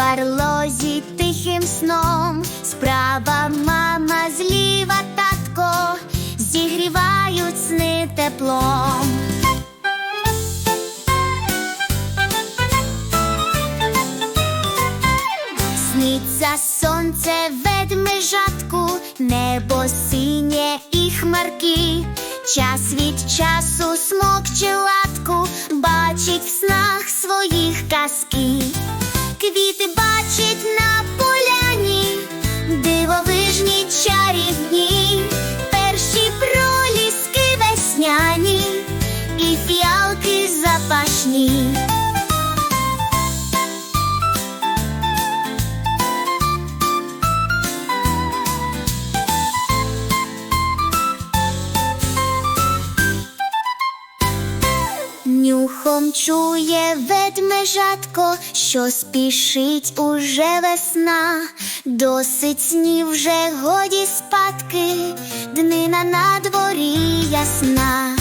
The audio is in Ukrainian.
барлозі тихим сном, справа мама, зліва татко, зігрівають сни теплом. Сниться сонце ведмежатку, небо синє і хмарки, час від часу смокче латку, бачить в своїх казки, квіти Нюхом чує ведмежатко, що спішить уже весна, досить снів вже годі спадки, днина на дворі ясна.